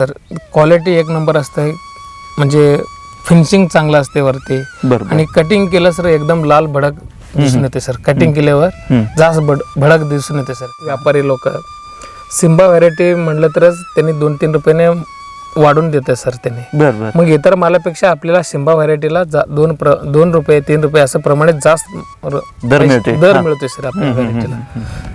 तर क्वालिटी एक नंबर असते. म्हणजे फिनिशिंग चांगलं असते वरती. आणि कटिंग केलं सर एकदम लाल भडक दिसून येते सर कटिंग केल्यावर. जास्त भड भडक दिसून येते सर व्यापारी लोक. सिम्बा व्हरायटी म्हणलं तरच त्यांनी दोन तीन रुपयाने वाढून देते सर त्यांनी. बरोबर मग इतर मालापेक्षा आपल्याला सिम्बा व्हरायटीला जा- दोन प्र दोन रुपये तीन रुपये असं प्रमाणे जास्त र- दर मिळते. दर. मिळतोय सर आपल्या व्हरायटीला.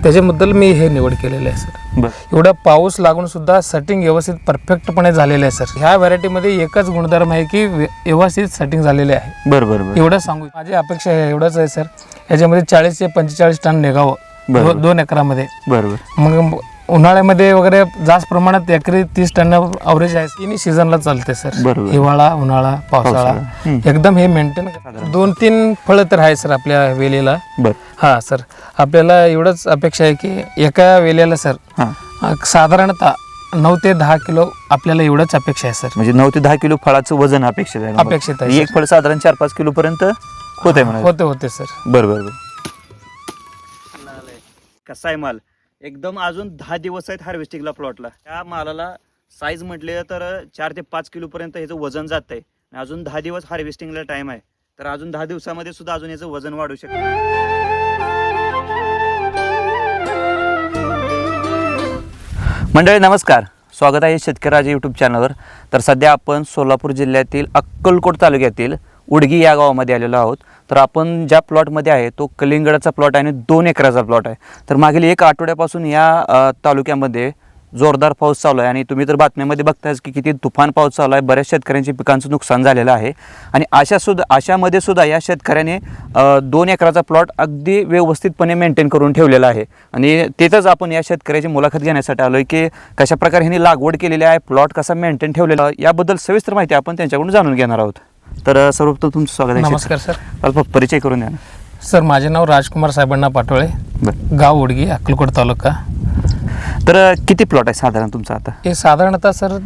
त्याच्याबद्दल मी हे निवड केलेलं आहे सर. बर. एवढा पाऊस लागून सुद्धा सेटिंग व्यवस्थित परफेक्टपणे झालेलं आहे सर. ह्या व्हरायटीमध्ये एकच गुणधर्म आहे की व्य- व्यवस्थित सेटिंग झालेले आहे. बर बर बर. एवढं सांगू माझी अपेक्षा आहे एवढंच आहे सर. याच्यामध्ये चाळीस ते पंचेचाळीस टन निघावं. बरोबर. दो- दोन एकरामध्ये. बरोबर मग उन्हाळ्यामध्ये वगैरे जास्त प्रमाणात एकरी तीस टन अवरेज आहे. तिन्ही सीझनला चालते सर बरोबर. हिवाळा उन्हाळा पावसाळा. हम्म. एकदम हे मेंटेन दोन तीन फळं तर आहे सर आपल्या वेलीला. बर. हा सर आपल्याला एवढंच अपेक्षा आहे की एका वेल्याला सर हां. अ, साधारणतः नऊ ते दहा किलो आपल्याला एवढंच अपेक्षा आहे सर म्हणजे नऊ ते दहा किलो फळाचं वजन अपेक्षित आहे. अपेक्षित आहे, म्हणजे एक फळ साधारण चार पाच किलो पर्यंत होत आहे म्हणा होते होते सर बरं बरं बरं. कसा आहे माल? एकदम अजून दहा दिवस आहेत हार्वेस्टिंगला प्लॉटला त्या मालाला साईज म्हटले तर चार ते पाच किलो पर्यंत ह्याचं वजन जात आहे आणि अजून दहा दिवस हार्वेस्टिंगला टाइम आहे. तर अजून दहा दिवसामध्ये सुद्धा अजून याचं वजन वाढू शकतं. मंडळी नमस्कार. स्वागत आहे शेतकऱ्याच्या यूट्यूब चॅनलवर तर सध्या आपण सोलापूर जिल्ह्यातील अक्कलकोट तालुक्यातील उडगी या गावामध्ये आलेलो आहोत. तर आपण ज्या प्लॉटमध्ये आहे तो कलिंगडाचा प्लॉट आहे आणि दोन एकराचा प्लॉट आहे. तर मागील एक आठवड्यापासून या तालुक्यामध्ये जोरदार पाऊस चालू आहे आणि तुम्ही तर बातम्यामध्ये बघतायच की किती तुफान पाऊस चालू आहे. बऱ्याच शेतकऱ्यांच्या पिकांचं नुकसान झालेलं आहे. आणि अशा सुद्धा अशामध्ये सुद्धा या शेतकऱ्याने दोन एकराचा प्लॉट अगदी व्यवस्थितपणे मेंटेन करून ठेवलेला आहे. आणि तिथंच आपण या शेतकऱ्याची मुलाखत घेण्यासाठी आलो आहे की कशा प्रकारे ह्यांनी लागवड केलेली आहे प्लॉट कसा मेंटेन ठेवलेला आहे याबद्दल सविस्तर माहिती आपण त्यांच्याकडून जाणून घेणार आहोत. तर सर्वप्रथम तुमचं स्वागत आहे नमस्कार सर. अल्प परिचय करून द्या ना. सर माझे नाव राजकुमार साहेबांना पाटोळे गाव उडगी अक्कलकोट तालुका. तर किती प्लॉट आहे साधारण तुमचा आता? हे साधारणतः सर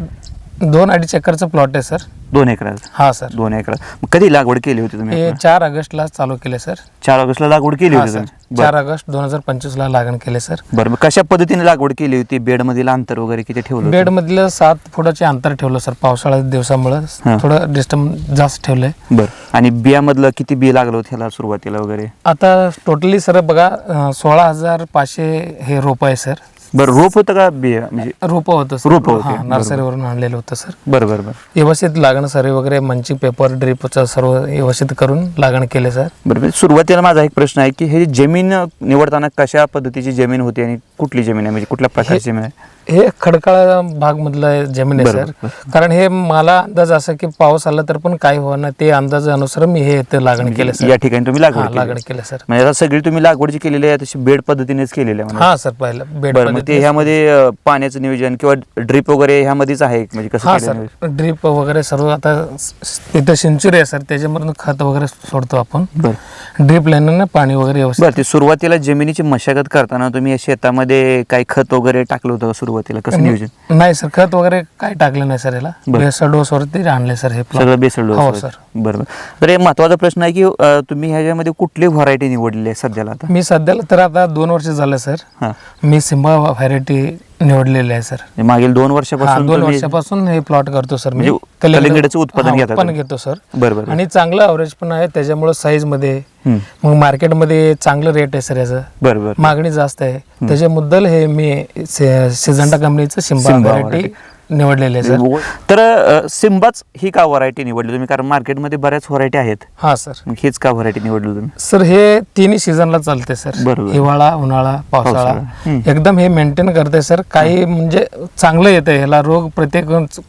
दोन अडीच एकरचं प्लॉट आहे सर. दोन एकरात हा सर. दोन एकरात मग कधी लागवड केली होती तुम्ही चार ऑगस्टला चालू केले सर. चार ऑगस्टला लागवड केली होती चार ऑगस्ट दोन हजार पंचवीसला लागण केले सर. बरं मग कशा पद्धतीने लागवड केली होती? बेड मधील अंतर वगैरे किती ठेवलं? बेड मधलं सात फुटाचे अंतर ठेवलं सर पावसाळ्या दिवसामुळं. हा. थोडं डिस्टर्ब जास्त ठेवलंय बरं. आणि बियामधलं किती बी लागलं होतं ह्याला सुरुवातीला वगैरे? आता टोटली सर बघा अं, सोळा हजार पाचशे हे रोप आहे सर. बरं रोप होतं का बिया? म्हणजे रोप होतं सर. रोपं होते, हा, बरोबर. नर्सरीवरून आणलेलं होतं सर. बरं बरं बरं. व्यवस्थित लागण सर्वे वगैरे मंची पेपर ड्रिपचं सर्व व्यवस्थित करून लागण केले सर. बरं म्हणजे सुरुवातीला माझा एक प्रश्न आहे की हे जमीन निवडताना कशा पद्धतीची जमीन होती आणि कुठली जमीन आहे? म्हणजे कुठल्या प्रकारची जमीन आहे? हे खडकाळ भाग मधलं जमीन आहे सर. कारण हे मला अंदाज असा की पाऊस आला तर पण काय होणार ते अंदाजानुसार मी हे इथे लागण केलं सर. या ठिकाणी तुम्ही लागवड. लागण केलं सर. म्हणजे आता सगळी तुम्ही लागवड जी केलेली आहे तशी बेड पद्धतीनेच केलेली आहे म्हणजे. हा सर पाहिलं बेड बरं मग ते ह्यामध्ये पाण्याचं नियोजन किंवा ड्रीप वगैरे ह्यामध्येच आहे म्हणजे कसं हा? सर. ड्रीप वगैरे सर्व आता स- तिथं सेंचुरी आहे सर. त्याच्यामधून खत वगैरे सोडतो आपण. बरं. ड्रीप लाईननं पाणी वगैरे व्यवस्थित बरं ते सुरुवातीला जमिनीची मशागत करताना तुम्ही या शेतामध्ये काही खत वगैरे टाकलं होतं का सुरुवातीला कसं नियोजन? नाही सर खत वगैरे काय टाकलं नाही सर याला? बेसर डोस वरती आणले सर हे. सगळं बेसल हो सर. बरोबर तर हे महत्त्वाचा प्रश्न आहे की अं, तुम्ही ह्याच्यामध्ये कुठली व्हरायटी निवडलेली आहे सध्याला आता? मी सध्याला तर आता दोन वर्ष झालं सर. हां. मी सिम्बा व्हरायटी निवडलेली आहे सर. म्हणजे मागील दोन हा वर्षापासून दोन तुम्ही- वर्षापासून हे प्लॉट करतो सर. मी म्हणजे कलिंगड- कलिंगडाचं उत्पादन हा, घेता उत्पन्न तुम्ही? घेतो सर. बरं बरं आणि चांगलं अवरेज पण आहे त्याच्यामुळे साईजमध्ये हम्म. मग मार्केटमध्ये चांगलं रेट आहे सर याचं. बरं बरं. मागणी जास्त आहे. त्याच्याबद्दल हे मी से- कंपनीचं सिम्बा सिम्बा व्हरायटी निवडलेले आहे सर. तर अं, सिम्बाच ही का व्हरायटी निवडली तुम्ही? कारण मार्केटमध्ये बऱ्याच व्हरायटी आहेत. हा सर. मग हीच का व्हरायटी निवडली तुम्ही? सर हे तिन्ही सीझनला चालते सर. बरोबर. हिवाळा उन्हाळा पावसाळा. पावसाळा. हम्म. एकदम हे मेंटेन करते सर. काही म्हणजे चांगलं येतं ह्याला रोग प्रत्येक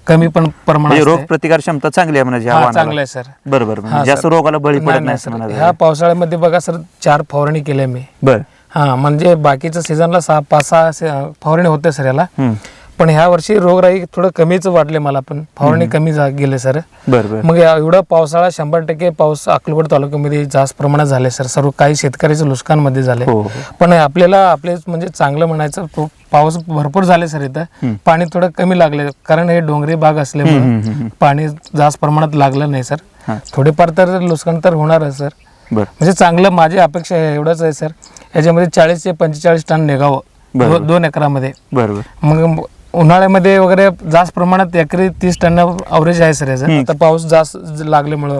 कमी पण प्रमाणात म्हणजे रोग असते. प्रतिकार क्षमता चांगली आहे म्हणजे हा, चांगलं आहे सर. बरोबर म्हणजे हा, जास्त सर. रोगाला बळी नाही, पडत नाही, नाही सर. असं म्हणायचं. ह्या पावसाळ्यामध्ये बघा सर चार फवारणी केल्या मी. बर. हा म्हणजे बाकीच्या सीझनला सहा पाच सहा से- फवारणी होते सर याला हम्म. पण ह्या वर्षी रोगराई थोडं कमीच वाटले मला पण. फवारणी कमी जा- गेले सर. बर बर. मग या- एवढा पावसाळा शंभर टक्के पाऊस अक्कलकोट तालुक्यामध्ये जास्त प्रमाणात झाले सर. सर्व काही शेतकऱ्याचे नुकसानमध्ये झाले. हो हो. पण आपल्याला आपले म्हणजे चांगलं म्हणायचं पो- पाऊस भरपूर झाले सर इथं. पाणी थोडं कमी लागले कारण हे डोंगरी भाग हम्म, असल्यामुळे हम्म. पाणी जास्त प्रमाणात लागलं नाही सर. हा. थोडेफार तर नुकसान तर होणार आहे सर. बर. म्हणजे चांगलं माझी अपेक्षा आहे एवढंच आहे सर. याच्यामध्ये चाळीस ते पंचेचाळीस टन निघावं बरोबर. दो- दोन एकरामध्ये. बर बर. मग उन्हाळ्यामध्ये वगैरे जास्त प्रमाणात एकरी तीस टन अवरेज आहे सर याचं. आता पाऊस जास्त लागल्यामुळं.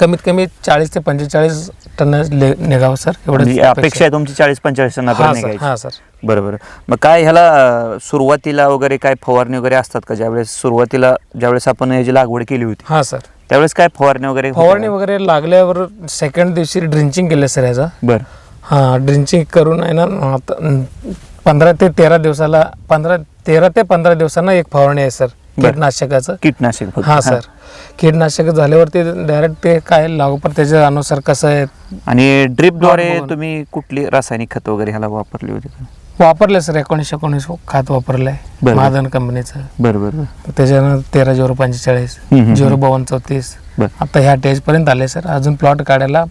कमीत कमी चाळीस ते पंचेचाळीस टन ले- निघावं सर म्हणजे एवढं अपेक्षा आहे तुमची चाळीस पंचेचाळीस निघायची. हा सर. बरोबर. मग काय ह्याला सुरुवातीला वगैरे काय फवारणी वगैरे असतात का? ज्यावेळेस सुरुवातीला ज्यावेळेस आपण याची लागवड केली होती हा सर. त्यावेळेस काय फवारणी वगैरे फवारणी? वगैरे लागल्यावर सेकंड दिवशी ड्रिंचिंग केलं सर याचा. बर. हा ड्रिंचिंग करून आहे ना आता पंधरा ते तेरा दिवसाला पंधरा तेरा ते पंधरा दिवसांना एक फवारणी आहे सर. बरं. कीटनाशकाचं. कीटनाशक फक्त. हा सर. कीटनाशक झाल्यावरती डायरेक्ट ते काय लागू पण त्याच्या अनुसार कसं आहे? आणि ड्रिपद्वारे. तुम्ही कुठली रासायनिक खत वगैरे ह्याला वापरली होती का? वापरलं सर. एकोणीसशे एकोणीस खात वापरलंय. बरं. महाधन कंपनीचं. बरं बरं बरं. त्याच्यानं तेरा झिरो पंचेचाळीस हम्म, हम्म, झिरो बावन्न चौतीस. बरं. आता ह्या पर्यंत आले सर. अजून प्लॉट काढायला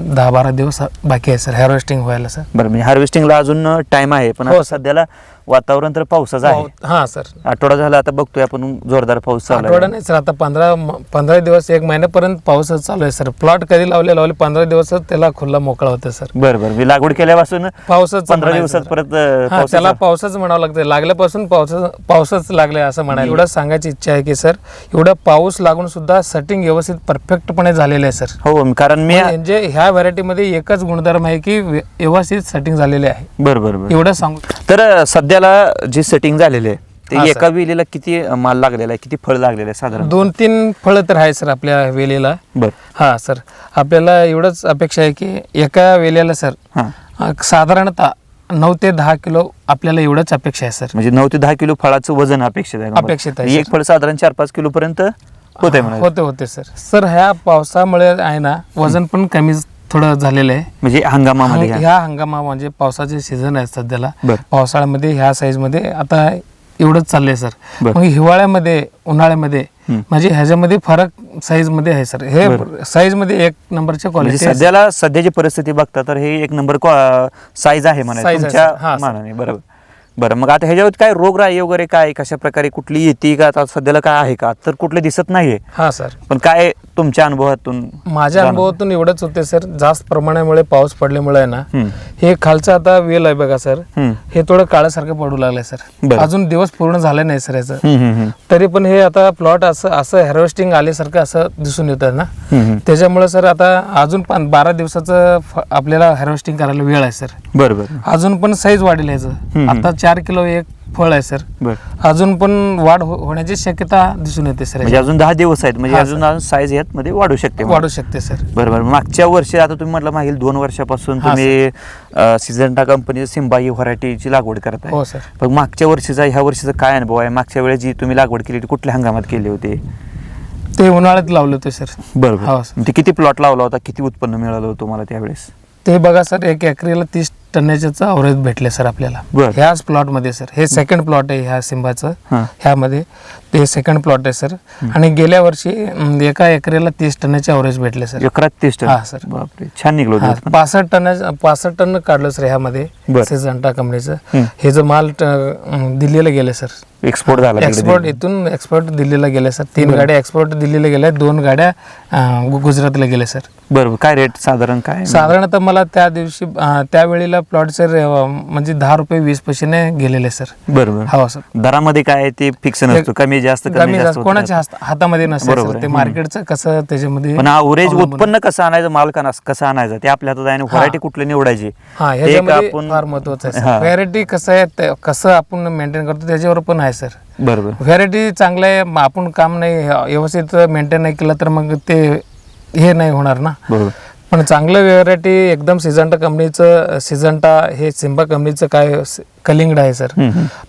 दहा बारा दिवस बाकी आहे सर. हार्वेस्टिंग व्हायला सर. बरं म्हणजे हार्वेस्टिंगला अजून टाइम आहे पण हो, आता सध्याला वातावरण तर पावसाचं आहे. हा सर. आठवडा झाला आता बघतोय आपण जोरदार पाऊस चालू आठवडा आहे नाही सर. आता पंधरा म- पंधरा दिवस एक महिन्यापर्यंत पाऊसच चालू आहे सर. प्लॉट कधी लावले लावले पंधरा दिवसच त्याला खुल्ला मोकळा होतं सर. बरं बरं. मी लागवड केल्यापासून पावसच पंधरा म्हणायचं दिवसात सर. परत अं, हा पावसाचा- त्याला पावसच म्हणावं लागतं लागल्यापासून पावसाच पावसच लागले असं म्हणायला. एवढं सांगायची इच्छा आहे की सर एवढा पाऊस लागून सुद्धा सेटिंग व्यवस्थित परफेक्टपणे झालेलं आहे सर. हो कारण मी म्हणजे ह्या व्हरायटीमध्ये एकच गुणधर्म आहे की व्य- व्यवस्थित सेटिंग झालेले आहे. बरं बरं बरं. एवढं सांगू तर सध्याला जे सेटिंग झालेले आहे ते. एका वेलीला किती माल लागलेला आहे किती फळ लागलेलं आहे साधारण? दोन तीन फळं तर आहे सर आपल्या वेलीला. बरं. हा सर. आपल्याला एवढंच अपेक्षा आहे की एका वेल्याला सर हां. अ, साधारणतः नऊ ते दहा किलो आपल्याला एवढंच अपेक्षा आहे सर. म्हणजे नऊ ते दहा किलो फळाचं वजन अपेक्षित आहे. अपेक्षित आहे, म्हणजे एक फळ साधारण चार पाच किलो पर्यंत होत आहे म्हणा होते होते सर. सर ह्या पावसामुळे आहे ना वजन पण कमी थोडं झालेलं आहे म्हणजे हंगामामध्ये ह्या. ह्या हंगामा म्हणजे पावसाचे सीझन आहे सध्याला बर. पावसाळ्यामध्ये ह्या साईजमध्ये आता एवढंच चाललंय सर बर. मग हिवाळ्यामध्ये उन्हाळ्यामध्ये हम्म. म्हणजे ह्याच्यामध्ये फरक साईजमध्ये आहे सर हे साईजमध्ये एक नंबरचे म्हणजे क्वालिटी सध्याला सध्याची परिस्थिती बघता तर हे एक नंबर साईज आहे म्हणा Size आहे, तुमच्या sir. हा, sir. मानाने बरोबर बरं मग आता ह्याच्यावर काय रोगराई वगैरे काय कशा प्रकारे कुठली येते का आता सध्याला काय आहे का तर कुठले दिसत नाहीये हा सर पण काय तुमच्या अनुभवातून माझ्या जाणवलं? अनुभवातून एवढंच होते सर जास्त प्रमाणामुळे पाऊस पडल्यामुळे आहे ना हम्म. हे खालचं आता वेल आहे बघा सर. हे थोडं काळ्यासारखं पडू लागलंय सर. अजून दिवस पूर्ण झाले नाही सर याचं. तरी पण हे आता प्लॉट असं असं हार्वेस्टिंग आल्यासारखं असं दिसून येतं ना. त्याच्यामुळे सर आता अजून पण बारा दिवसाचं आपल्याला हार्वेस्टिंग करायला वेळ आहे सर बरं बरं अजून पण साईज वाढेल याचं. आता चार किलो एक फळ आहे सर. बरं. अजून पण वाढ हो- होण्याची शक्यता दिसून येते सर. म्हणजे अजून दहा दिवस आहेत म्हणजे हा, अजून अजून साईज यात मध्ये वाढू शकते वाढू शकते सर. बरोबर मागच्या वर्षी आता तुम्ही म्हटलं मागील दोन वर्षापासून हा, तुम्ही सिझंटा कंपनी सिम्बा ही व्हरायटीची लागवड करताय हो सर. पण मागच्या वर्षीचा ह्या वर्षीचा काय अनुभव आहे? मागच्या वेळेस जी तुम्ही लागवड केली ती कुठल्या हंगामात केली होती? ते उन्हाळ्यात लावले होते सर. बरोबर हो, सर. ते किती प्लॉट लावला होता? किती उत्पन्न मिळालं होतं तुम्हाला त्यावेळेस? ते बघा सर एक एकरीला तीस टन्नाचे अवरेज भेटले सर आपल्याला. ह्याच प्लॉटमध्ये सर हे सेकंड प्लॉट आहे ह्या सिंबाचं ह्यामध्ये ते सेकंड प्लॉट आहे सर आणि गेल्या वर्षी अं, एका एकरीला तीस टनाचे अवरेज भेटले सर एकरात तीस टन. हा, सर. बापरे. छान निघलो हा, पासष्ट टन पासष्ट टन काढलं सर ह्यामध्ये. सिझंटा कंपनीचं. हे जो माल ट- अं, दिल्लीला गेले सर एक्सपोर्ट झाला तिकडे एक्सपोर्ट. इथून एक्सपोर्ट दिल्लीला गेले सर तीन गाड्या एक्सपोर्ट दिल्लीला गेल्या दोन गाड्या अं, गु- गुजरातला गेले सर बरोबर काय रेट साधारण काय? साधारणतः मला त्या दिवशी अं, त्यावेळेला प्लॉट सर म्हणजे दहा रुपये वीस पैशाने गेलेले सर बरोबर हो सर दरामध्ये काय आहे ते फिक्स नसतो. कमी जास्त कमी जास्त कोणाच्या हातामध्ये नसतं. ते. मार्केटचं कसं त्याच्यामध्ये पण अवरेज उत्पन्न कसं आणायचं माल का नस- कसं आणायचं ते आपल्या हातात आहे आणि व्हरायटी कुठली निवडायची हा फार महत्वाचं आहे. सर. व्हॅरायटी कसं आहे कसं आपण मेंटेन करतो त्याच्यावर पण आहे सर. बरोबर. व्हॅरायटी चांगलं आहे आपण काम नाही व्यवस्थित मेंटेन नाही केलं तर मग ते हे नाही होणार ना. बरोबर. पण चांगलं व्हरायटी एकदम सिजंटा कंपनीचं सिजंटा हे सिम्बा कंपनीचं काय कलिंगड आहे सर.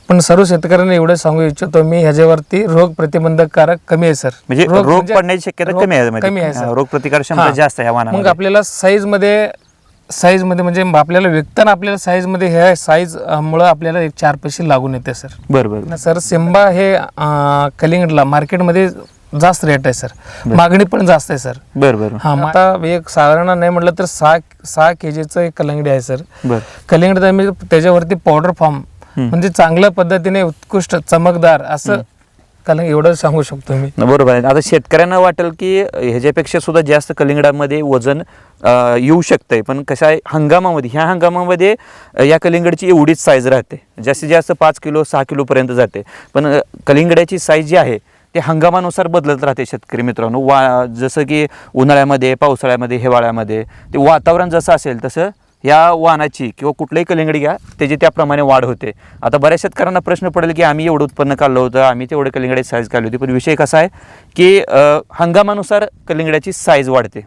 पण सर्व शेतकऱ्यांना एवढं सांगू इच्छितो मी ह्याच्यावरती रोग प्रतिबंधकारक कमी आहे सर म्हणजे रोग म्हणजे- पडण्याची शक्यता कमी आहे. कमी आहे हा, सर रोग प्रतिकार क्षमता हा. जास्त आहे. मग आपल्याला साईजमध्ये साईजमध्ये म्हणजे आपल्याला विकताना आपल्याला साईजमध्ये ह्या साईज मुळे आपल्याला एक चार पैसे लागून येते सर बरोबर सर सिम्बा हे कलिंगडला मार्केटमध्ये जास्त रेट आहे सर मागणी पण जास्त आहे सर बरोबर हा मग आता एक साधारण नाही म्हटलं तर सहा सहा के जीचं एक कलिंगडी आहे सर बर. कलिंगड मी त्याच्यावरती पावडर फॉर्म म्हणजे चांगल्या पद्धतीने उत्कृष्ट चमकदार असं कलिंग एवढं सांगू शकतो मी. न, बरोबर आहे. आता शेतकऱ्यांना वाटेल की ह्याच्यापेक्षा सुद्धा जास्त कलिंगडामध्ये वजन येऊ शकतंय. पण कसं आहे? हंगामामध्ये. ह्या हंगामामध्ये या कलिंगडची एवढीच साईज राहते. जास्तीत जास्त पाच किलो सहा किलोपर्यंत जाते. पण अ, कलिंगडाची साईज जी आहे ते हंगामानुसार बदलत राहते शेतकरी मित्रांनो. वा जसं की उन्हाळ्यामध्ये पावसाळ्यामध्ये हिवाळ्यामध्ये ते वातावरण जसं असेल तसं या वाहनाची किंवा कुठलंही कलिंगड घ्या त्याची त्याप्रमाणे वाढ होते. आता बऱ्याच शेतकऱ्यांना प्रश्न पडेल की आम्ही एवढं उत्पन्न काढलं होतं आम्ही तेवढं कलिंगडाची साईज काढली होती. पण विषय कसा आहे की हंगामानुसार कलिंगडाची साईज वाढते.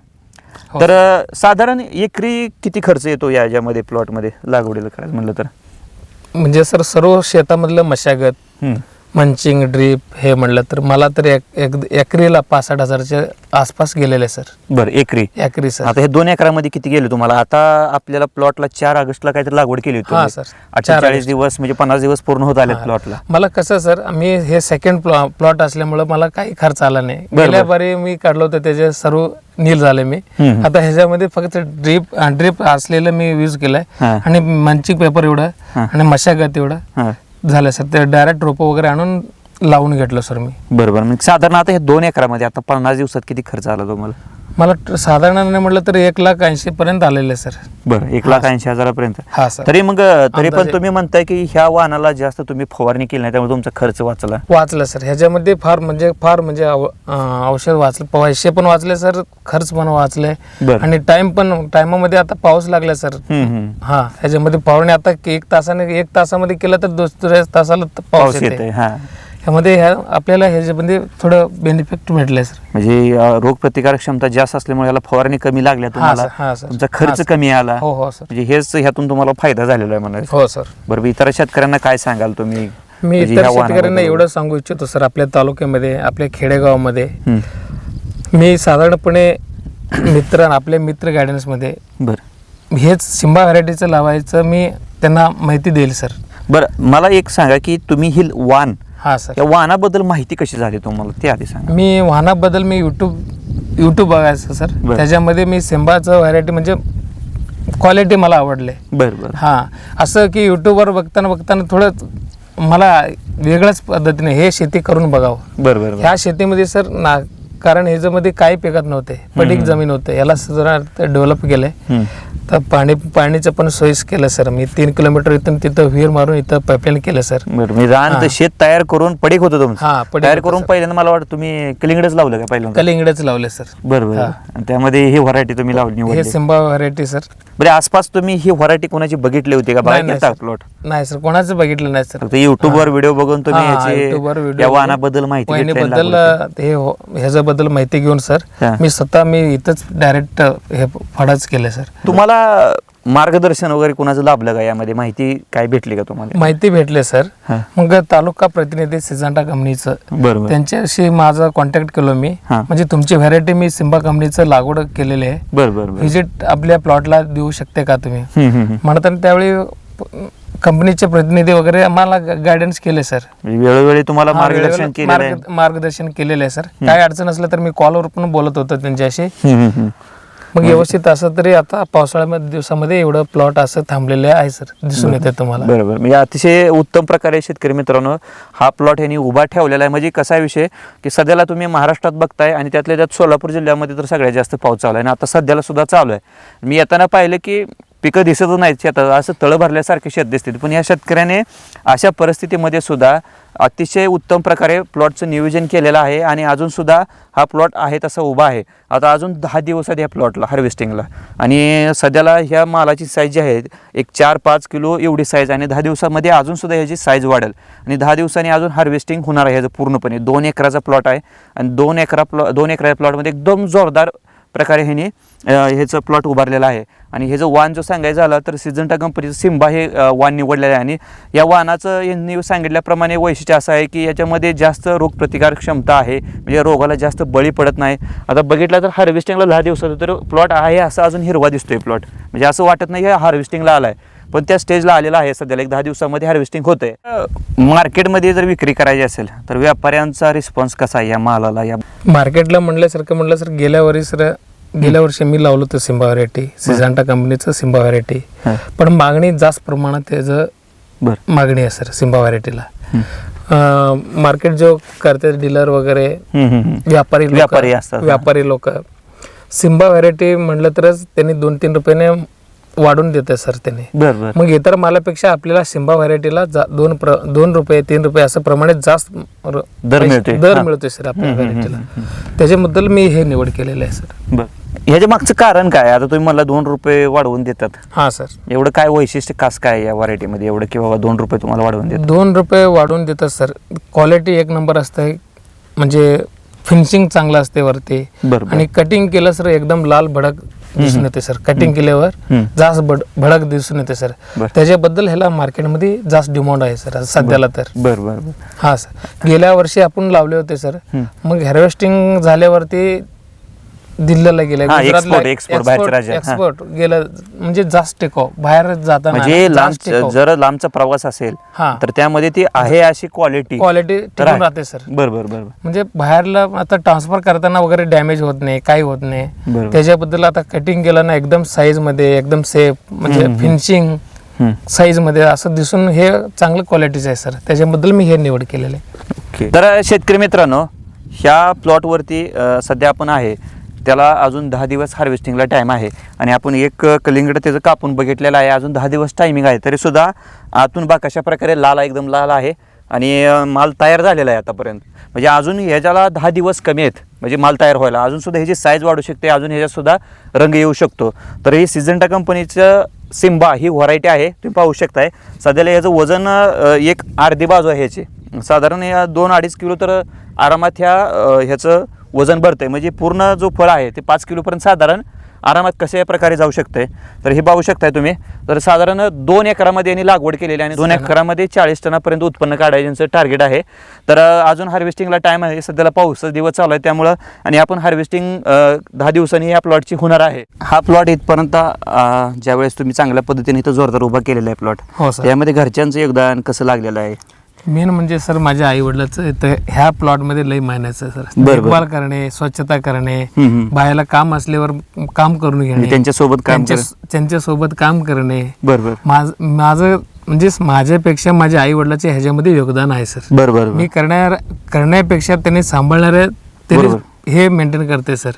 हो. तर साधारण एकरी किती खर्च येतो या याच्यामध्ये प्लॉटमध्ये लागवडीला करायचं म्हणलं तर. म्हणजे सर सर्व शेतामधलं मशागत. मंचिंग ड्रीप हे म्हणलं तर मला तर एक एक- एकरीला पासष्ट हजारच्या आसपास गेलेले सर बरं एकरी एकरी सर आता हे दोन एकरामध्ये किती गेले तुम्हाला आता आपल्याला प्लॉटला चार ऑगस्टला काहीतरी लागवड केली होती हा, तुम्ही. सर. चार अठ्ठेचाळीस. दिवस म्हणजे पन्नास दिवस पूर्ण होत आले. प्लॉटला मला कसं सर मी हे सेकंड प्लॉट असल्यामुळं मला काही खर्च आला नाही बरोबर. गेल्या बारी मी काढलं होतं त्याचे सर्व नील झाले मी हम्म. आता ह्याच्यामध्ये फक्त ड्रीप ड्रीप असलेलं मी यूज केलंय हा. आणि मंचिंग पेपर एवढं हा. आणि मशागत एवढं हां झालं सर. ते डायरेक्ट रोपं वगैरे आणून लावून घेतलं सर मी. बरोबर. मग साधारण आता हे दोन एकरामध्ये आता पन्नास दिवसात किती खर्च आला तुम्हाला? मला ट- साधारण नाही म्हटलं तर एक लाख ऐंशी पर्यंत आलेले सर. बरं एक लाख ऐंशी हजारापर्यंत. हा सर. तरी मग तरी पण तुम्ही म्हणताय की ह्या वाहनाला जास्त तुम्ही फवारणी केली नाही त्यामुळे तुमचा खर्च वाचला. वाचलं सर. ह्याच्यामध्ये फार म्हणजे फार म्हणजे औषध वाचलं. पैसे पण वाचले सर. खर्च पण वाचले. आणि टाइम पण टायमामध्ये आता पाऊस लागला सर. हा ह्याच्यामध्ये फवारणी आता एक तासाने एक तासामध्ये केलं तर दुसऱ्या तासाला पाऊस येते ह्यामध्ये ह्या आपल्याला ह्याच्यामध्ये थोडं बेनिफिट भेटलंय सर म्हणजे अं, रोगप्रतिकारक क्षमता जास्त असल्यामुळे याला फवारणी कमी लागल्या तुम्हाला. हा, सर. तुमचा हा, खर्च सर. कमी आला. हो हो सर म्हणजे हेच ह्यातून तुम्हाला फायदा झालेला आहे म्हणायचं. हो सर बरं इतर शेतकऱ्यांना काय सांगाल तुम्ही? मी म्हणजे इतर ह्या शेतकऱ्यांना? एवढं सांगू इच्छितो सर आपल्या तालुक्यामध्ये आपल्या खेडेगावामध्ये. मी साधारणपणे मित्र आपल्या मित्र गायडन्समध्ये बरं. हेच सिंबा व्हरायटीचं लावायचं मी त्यांना माहिती देईल सर बरं मला एक सांगा की तुम्ही ही वाण हा सर. या वाहनाबद्दल माहिती कशी झाली तुम्हाला? ते आधी सांगा. मी वाहनाबद्दल मी यूट्यूब यूट्यूब बघायचं सर. बरं. त्याच्यामध्ये मी सिंबाचं व्हरायटी म्हणजे क्वालिटी मला आवडले. बरं बरं. हां. असं की यूट्यूबवर बघताना बघताना थोडं मला वेगळ्याच पद्धतीने हे शेती करून बघावं. बरं बरं बरं. ह्या शेतीमध्ये सर ना कारण ह्याच्यामध्ये काही पिकत नव्हते पडीक जमीन होते. याला जरा डेव्हलप केलंय. तर पाणी पाणीचं पण सोयीस केलं सर. मी तीन किलोमीटर इथून तिथं विहीर मारून इथं पाईपलाईन केलं सर. मी रान तर. शेत तयार करून पडीक होतं तुमचं. हा, तयार करून. पहिल्यांदा मला वाटतं तुम्ही कलिंगडच लावलं का पहिल्यांदा? कलिंगडच लावले सर. बरं बरं. आणि त्यामध्ये ही व्हरायटी तुम्ही लावली हे सिंबा व्हरायटी सर. बरं आसपास तुम्ही ही व्हरायटी कोणाची बघितली होती का. प्लॉट नाही सर. कोणाचं बघितलं नाही सर. युट्यूबवर व्हिडिओ बघून तुम्ही या वाहनाबद्दल माहिती बद्दल हे हो- ह्याच्याबद्दल माहिती घेऊन सर हा. मी स्वतः मी इथंच डायरेक्ट हे फडाच केलं सर. तुम्हाला मार्गदर्शन वगैरे कोणाचं लाभलं का यामध्ये माहिती काय भेटली का तुम्हाला माहिती भेटले सर हा. मग तालुका प्रतिनिधी सिजांटा कंपनीचं बरं बरं त्यांच्याशी माझा कॉन्टॅक्ट केलो मी हा. म्हणजे तुमची व्हरायटी मी सिंबा कंपनीचं लागवड केलेली आहे बरं बरं बरं व्हिजिट आपल्या प्लॉटला देऊ शकते का तुम्ही हम्म, हम्म, हम्म. म्हणताना त्यावेळी कंपनीचे प्रतिनिधी वगैरे आम्हाला गायडन्स केले सर म्हणजे वेळोवेळी तुम्हाला हा, मार्गदर्शन वेळोवेळी केलेलं आहे. मार्ग- मार्गदर्शन केलेलं आहे सर काय अडचण असलं तर मी कॉलवर पण बोलत होतो त्यांच्याशी. हम्म, हम्म, हम्म. मग व्यवस्थित असं तरी आता पावसाळ्यामध्ये दिवसामध्ये एवढं प्लॉट असं थांबलेले आहे सर दिसून येते तुम्हाला. बरोबर म्हणजे अतिशय उत्तम प्रकारे शेतकरी मित्रांनो हा प्लॉट यांनी उभा ठेवलेला आहे. म्हणजे कसा विषय? की सध्याला तुम्ही महाराष्ट्रात बघताय आणि त्यातल्या त्यात सोलापूर जिल्ह्यामध्ये तर सगळ्यात जास्त पाऊस चालू आहे. आणि आता सध्याला सुद्धा चालू आहे. मी येताना पाहिलं की पिकं दिसतच नाहीत शेतात. असं तळं भरल्यासारखे शेत दिसते. पण या शेतकऱ्याने अशा परिस्थितीमध्ये सुद्धा अतिशय उत्तम प्रकारे प्लॉटचं नियोजन केलेलं आहे आणि अजूनसुद्धा हा प्लॉट आहे तसा उभा आहे. आता अजून दहा दिवस आहेत या प्लॉटला हार्वेस्टिंगला आणि सध्याला ह्या मालाची साईज जी आहे एक चार पाच किलो एवढी साईज आणि दहा दिवसामध्ये अजूनसुद्धा ह्याची साईज वाढेल. आणि दहा दिवसांनी अजून हार्वेस्टिंग होणार आहे ह्याचं पूर्णपणे. दोन एकराचा प्लॉट आहे आणि दोन एकरा प्लॉ दोन एकरा प्लॉटमध्ये एकदम जोरदार प्रकारे ह्याने ह्याचं प्लॉट उभारलेलं आहे. आणि हे जो वाण जो सांगायचं झालं तर सिजंटा कंपनीचं सिम्बा हे वान वाण निवडलेलं आहे. आणि या वानाचं यांनी सांगितल्याप्रमाणे वैशिष्ट्य असं आहे की याच्यामध्ये जास्त रोगप्रतिकार क्षमता आहे. म्हणजे रोगाला जास्त बळी पडत नाही. आता बघितलं तर हार्वेस्टिंगला दहा दिवसाचं तर प्लॉट आहे असं अजून हिरवा दिसतोय प्लॉट म्हणजे असं वाटत नाही हार्वेस्टिंगला हार्वेस्टिंगला आहे पण त्या स्टेजला आलेला आहे सध्याला. एक दहा दिवसामध्ये हार्वेस्टिंग होतंय. मार्केटमध्ये जर विक्री करायची असेल तर व्यापाऱ्यांचा रिस्पॉन्स कसा आहे या मालाला? या मार्केटला म्हणल्यासारखं म्हणलं सर गेल्या वर्षी सर गेल्या वर्षी मी लावलं होतं सिम्बा व्हरायटी सिजांटा कंपनीचं सिम्बा व्हरायटी. पण मागणी जास्त प्रमाणात त्याचं बरं. मागणी आहे सर सिम्बा व्हरायटीला मार्केट जो करते डीलर वगैरे. व्यापारी व्यापारी असतात. व्यापारी लोक. सिम्बा व्हरायटी म्हणलं तरच त्यांनी दोन तीन रुपयाने वाढून देते सर त्यांनी. बर बर. मग इतर मालापेक्षा आपल्याला सिम्बा व्हरायटीला दोन प्र, दोन रुपये तीन रुपये असं प्रमाणे जास्त दर. दर. मिळतोय सर आपल्या व्हरायटीला. त्याच्याबद्दल मी हे निवड केलेलं आहे सर. बर. ह्याच्या मागचं कारण काय? आता तुम्ही मला दोन रुपये वाढवून देतात. हां सर. एवढं काय वैशिष्ट्य खास काय या व्हरायटीमध्ये? एवढं की बाबा दोन रुपये तुम्हाला वाढवून देतात. दोन रुपये वाढवून देतात सर. क्वालिटी एक नंबर असते. म्हणजे फिनिशिंग चांगलं असते वरती. आणि कटिंग केलं सर एकदम लाल भडक दिसून येते सर कटिंग केल्यावर. जास्त भड भडक दिसून येते सर. त्याच्याबद्दल ह्याला मार्केटमध्ये जास्त डिमांड आहे सर सध्याला तर. बर बर बर. हा सर गेल्या वर्षी आपण लावले होते सर. मग हार्वेस्टिंग झाल्यावरती दिल्लीला गेले हा, export, export, बाहेरच्या राज्यात, हा. एक्सपोर्ट गेलं म्हणजे जास्त टेकाव बाहेर जाताना म्हणजे लांब. जर लांबचा प्रवास असेल हा. तर त्यामध्ये ती आहे अशी क्वालिटी क्वालिटी टिकून राहते सर बर बर बर म्हणजे बाहेरला आता ट्रान्सफर करताना वगैरे डॅमेज होत नाही काही होत नाही. बरोबर. त्याच्याबद्दल आता कटिंग केलं ना एकदम साईजमध्ये एकदम सेफ म्हणजे फिनिशिंग हम्म. साईजमध्ये असं दिसून हे चांगलं क्वालिटीचं आहे सर त्याच्याबद्दल मी हे निवड केलेलं आहे. ओके. तर शेतकरी मित्रांनो ह्या प्लॉटवरती अ, सध्या आपण आहे. त्याला अजून दहा दिवस हार्वेस्टिंगला टाईम आहे. आणि आपण एक कलिंगड त्याचं कापून बघितलेलं आहे. अजून दहा दिवस टायमिंग आहे. तरीसुद्धा आतून बा कशा प्रकारे लाल एकदम लाल आहे. आणि माल तयार झालेला आहे आतापर्यंत. म्हणजे अजून ह्याच्याला दहा दिवस कमी आहेत. म्हणजे माल तयार व्हायला. अजूनसुद्धा ह्याची साईज वाढू शकते. अजून ह्याच्यातसुद्धा रंग येऊ शकतो. तर ही सिजंटा कंपनीचं सिम्बा ही व्हरायटी आहे. तुम्ही पाहू शकताय. सध्याला याचं वजन एक अर्धी बाजू आहे ह्याची. साधारण या दोन अडीच किलो तर आरामात ह्या ह्याचं वजन भरतंय. म्हणजे पूर्ण जो फळ आहे ते पाच किलोपर्यंत साधारण आरामात कशा प्रकारे जाऊ शकतंय? तर हे पाहू शकताय तुम्ही. तर साधारण दोन एकरामध्ये यांनी लागवड केलेली आहे आणि दोन एकरामध्ये चाळीस टनापर्यंत उत्पन्न काढायचं यांचं टार्गेट आहे. तर अजून हार्वेस्टिंगला टाईम आहे. सध्याला पाऊस दिवस चालू आहे. त्यामुळं आणि आपण हार्वेस्टिंग दहा दिवसांनी या प्लॉटची होणार आहे. हा प्लॉट इथपर्यंत ज्यावेळेस तुम्ही चांगल्या पद्धतीने इथं जोरदार उभा केलेला आहे प्लॉट हो सर. त्यामध्ये घरच्यांचं योगदान कसं लागलेलं आहे? मेन म्हणजे सर माझ्या आई वडिलाचं इथं ह्या प्लॉटमध्ये लई मायनाचं सर. देखभाल करणे स्वच्छता करणे. बाहेरला काम असल्यावर काम करून म्हणजे घेणे त्यांच्यासोबत काम त्यांच्या त्यांच्यासोबत काम करणे. बरं बरं. माझ म्हणजे माझ्यापेक्षा माझ्या आई वडिलाचे ह्याच्यामध्ये योगदान आहे सर. बरं बरं मी करणार करण्यापेक्षा त्यांनी बरोबर. हे मेंटेन करते सर.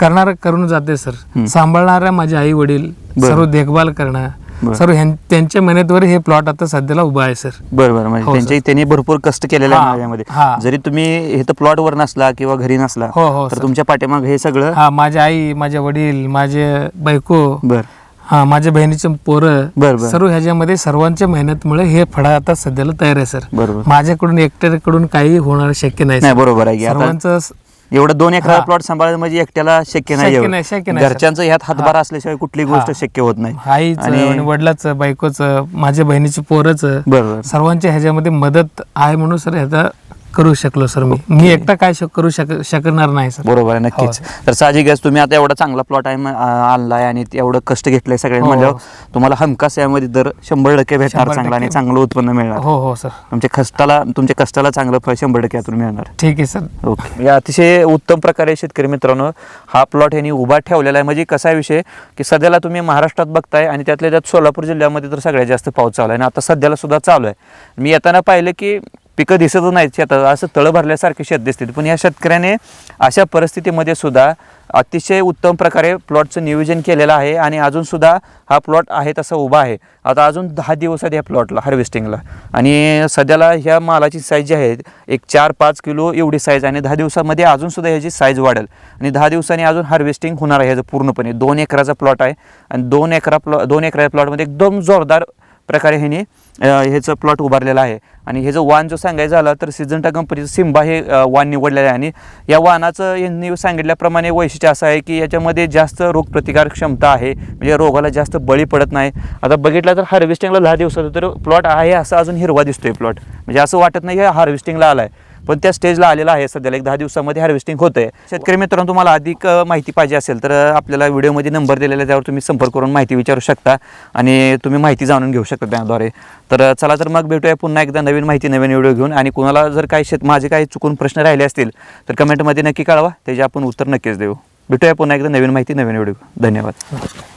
करणार करून जाते सर. सांभाळणाऱ्या माझे आई वडील सर्व देखभाल करणं ह्यां- त्यांच्या मेहनतवर हे प्लॉट आता सध्याला उभा आहे सर. बरं बरं. म्हणजे हो, त्यांच्या त्यांनी भरपूर कष्ट केलेले आहे हा, माझ्यामध्ये. जरी तुम्ही हे तर प्लॉटवर नसला किंवा घरी नसला हो, हो, तर सर. तुमच्या पाठीमाग हे सगळं हा माझ्या आई माझे वडील माझे बायको बर. हा माझ्या बहिणीचे पोरं. सर्व ह्याच्यामध्ये सर्वांच्या मेहनतमुळे हे फळ आता सध्याला तयार आहे सर. बरोबर. माझ्याकडून एकट्याकडून काही होणार शक्य नाही सर. बरोबर आहे सर्वांचं एवढं दोन एकर. प्लॉट सांभाळणं म्हणजे एकट्याला शक्य नाही शक्य. नाही, शक्य नाही, सर. घरच्यांचं ह्यात हातभार असल्याशिवाय कुठली गोष्ट शक्य होत नाही आईचं आणि- आणि वडिलाचं बायकोचं माझ्या बहिणीची पोरचं बरोबर सर्वांच्या ह्याच्यामध्ये मदत आहे म्हणून सर ह्याचा करू शकलो सर मी. मी एकटा काय शक- करू शक शकणार नाही सर बरोबर आहे नक्कीच. तर साहजिक आहे तुम्ही आता एवढा चांगला प्लॉट आहे आणलाय आणि ते एवढं कष्ट घेतलंय सगळ्यांनी हो. म्हणल्यावर तुम्हाला हमखास यामध्ये दर शंभर टक्के भेटणार शंभर चांगला आणि टक्के. चांगलं उत्पन्न मिळणार. हो हो सर तुमच्या कष्टाला तुमच्या कष्टाला चांगलं फळ शंभर टक्के यातून मिळणार. ठीक आहे सर ओके या अतिशय उत्तम प्रकारे शेतकरी मित्रांनो हा प्लॉट यांनी उभा ठेवलेला आहे. म्हणजे कसा आहे विषय? की सध्याला तुम्ही महाराष्ट्रात बघताय आणि त्यातल्या त्यात सोलापूर जिल्ह्यामध्ये तर सगळ्यात जास्त पाऊस चालू आहे. आणि आता सध्याला सुद्धा चालू आहे. मी येताना पाहिलं की पिकं दिसतच नाहीत शेतात. असं तळं भरल्यासारखे शेत दिसतील पण या शेतकऱ्याने अशा परिस्थितीमध्ये सुद्धा अतिशय उत्तम प्रकारे प्लॉटचं नियोजन केलेलं आहे आणि अजूनसुद्धा हा प्लॉट आहे तसा उभा आहे. आता अजून दहा दिवस आहेत या प्लॉटला हार्वेस्टिंगला. आणि सध्याला ह्या मालाची साईज जी आहे एक चार पाच किलो एवढी साईज आणि दहा दिवसामध्ये अजूनसुद्धा ह्याची साईज वाढेल. आणि दहा दिवसांनी अजून हार्वेस्टिंग होणार आहे ह्याचं पूर्णपणे. दोन एकराचा प्लॉट आहे आणि दोन एकरा प्लॉ दोन एकरा प्लॉटमध्ये एकदम जोरदार प्रकारे ह्याने ह्याचं प्लॉट उभारलेलं आहे. आणि हे जो वाण जो सांगायचं झालं तर सिजंटा कंपनीचं सिम्बा हे वान वाण निवडलेलं आहे. आणि या वानाचं यांनी सांगितल्याप्रमाणे वैशिष्ट्य असं आहे की याच्यामध्ये जास्त रोगप्रतिकार क्षमता आहे. म्हणजे रोगाला जास्त बळी पडत नाही. आता बघितलं तर हार्वेस्टिंगला दहा दिवसाचं तर प्लॉट आहे असं अजून हिरवा दिसतोय प्लॉट म्हणजे असं वाटत नाही हे हार्वेस्टिंगला आला आहे पण त्या स्टेजला आलेला आहे सध्याला. एक दहा दिवसामध्ये हार्वेस्टिंग होत आहे शेतकरी मित्रांनो तुम्हाला अधिक माहिती पाहिजे असेल तर आपल्याला व्हिडिओमध्ये नंबर दिलेला आहे त्यावर तुम्ही संपर्क करून माहिती विचारू शकता आणि तुम्ही माहिती जाणून घेऊ शकता त्याद्वारे. तर चला तर मग भेटूया पुन्हा एकदा नवीन माहिती नवीन व्हिडिओ घेऊन. आणि कुणाला जर काही शेत माझे काही चुकून प्रश्न राहिले असतील तर कमेंटमध्ये नक्की कळवा. त्याचे आपण उत्तर नक्कीच देऊ. भेटूया पुन्हा एकदा नवीन माहिती नवीन व्हिडिओ. धन्यवाद.